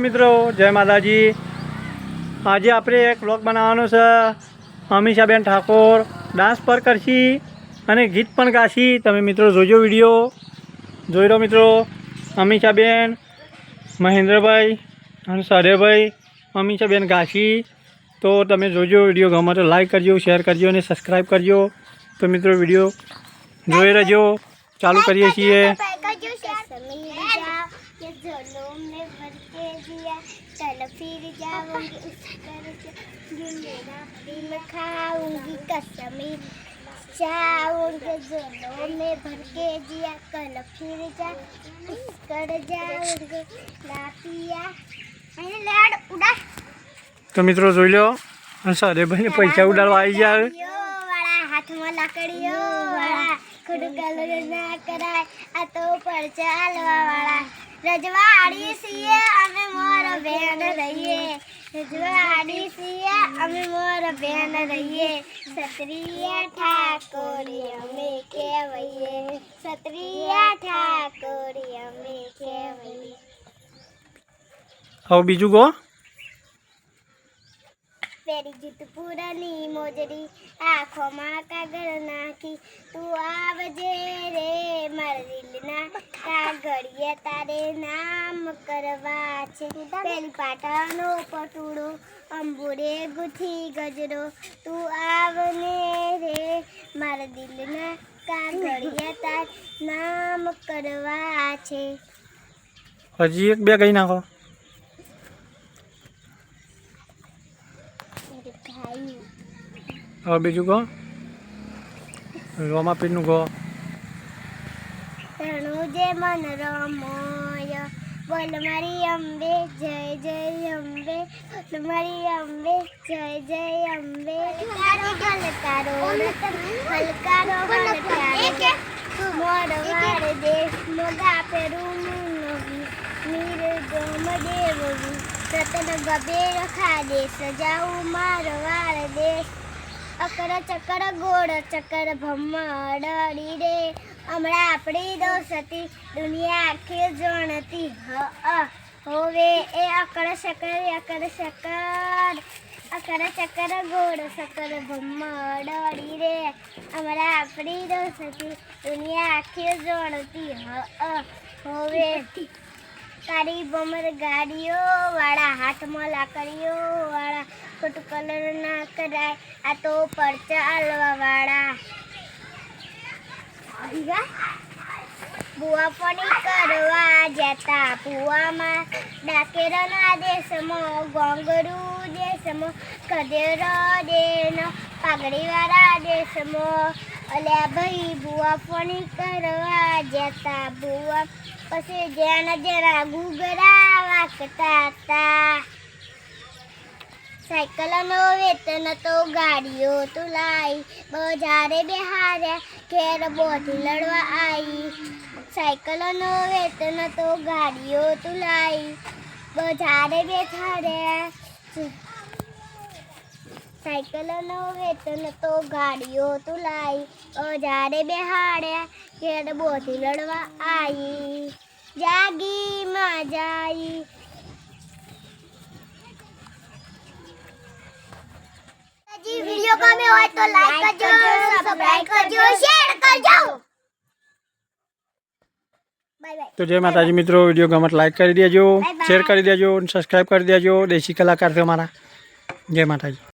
મિત્રો, જય માતાજી. આજે આપણે એક બ્લોગ બનાવવાનો છે. અમીષાબેન ઠાકોર, ડાન્સ પર કરશી અને ગીત પણ ગાશી. તમે મિત્રો જોજો વીડિયો. જોઈ લો મિત્રો અમીષાબેન મહેન્દ્રભાઈ અને સરેભાઈ અમીષાબેન ગાશી. તો તમે જોજો વીડિયો ગમે તો લાઈક કરજો શેર કરજો અને સબસ્ક્રાઈબ કરજો. તો મિત્રો વીડિયો જોઈ રહેજો. ચાલુ કરીએ છીએ. चल फिर जाऊंगी उस घर से जो मेरा दिल खाऊंगी कसमी जाऊंगी जोलों में भर के जिया कल फिर जा उस घर जाऊंगी ना पिया मैंने लाड उड़ा તો મિત્રો જોઈ લો અને સરેભાઈને પૈસા ઉડાડવા આવી જાય લાકડીઓ વાળા હાથમાં લાકડીઓ વાળા ખોટું કલર ના કરાય આ તો પર ચાલવા વાળા રજવાડી છીએ અમે મોર બેન રહીએ. રજવાડી છીએ અમે મોર બેન રહીએ. ક્ષત્રિય ઠાકોરી અમે કહેવાઈએ. ક્ષત્રિય ઠાકોરી અમે કહેવાઈએ. હવે બીજું ગો પેરી જીતપુરની મોજડી આંખોમાં કાગળ નાખી. તું આવજે મારા દિલના તારે નામ કરવા છે. પેલી પાટાનો પટુડો અંબુરે ગુથી ગજરો તું આવને રે. મારા દિલના કાગળિયા તાર નામ કરવા છે. હજી એક બે ગઈ નાખો. હવે બીજું કહો. રોમાપીરનું કહો જે મન રમોય. બોલ મારી અંબે જય જય અંબે. બોલ મારી અંબે જય જય અંબે. હલકારો હલકારો મોર વાર દેશ મોગા પેરું નીર ગમ દેવવી. રતન ગબે રખા દેશ જાઉં માર વાર દેશ. અકર ચકર ગોળ ચકર ભમડડી રે. હમણાં આપણી દોસ્તી દુનિયા આખી જોણતી. હ હોવે એ અકળ શકર અકર શકર અકળ ચકર ગોળ શકર ભમડડી રે. હમણાં આપણી દોસ્તી દુનિયા આખી જોણતી. હ હોવે તારી બમર ગાડીઓ વાળા હાથમાં લાકડીઓ વાળા ખોટું કલર ના કરાય. આ તો પરચા હાલવા વાળા. બુઆ પણી કરવા જતા. બુઆમાં ડાકેરાના દેશમાં ગોંગરુ દેશમાં કદેરો દેનો. પાઘડીવાળા દેશમાં અલે ભાઈ બુઆ પણી કરવા જતા. બુઆ પછી જેના જરા ગુગરા વાગતા હતા સાયકલનો વેતન તો ગાડીઓ તું લાઈ. બજારે બિહાર્યા, ઘેર બોધી લડવા આવી સાયકલનો વેતન તો ગાડીઓ તું લાઈ. બજારે બેઠાડ્યા સાયકલનો વેતન તો ગાડીઓ તો લાઈ. બજારે બેહાડ્યા ઘેર બોધી લડવા આવી જાગી માં જાઈ. ગમ્યો હોય તો લાઈક કરજો સબસ્ક્રાઇબ કરજો શેર કરજો. બાય બાય તો જય માતાજી મિત્રો વીડિયો ગમત લાઈક કરી દેજો. શેર કરી દેજો સબસ્ક્રાઈબ કરી દેજો. દેશી કલાકાર છે અમારા. જય માતાજી.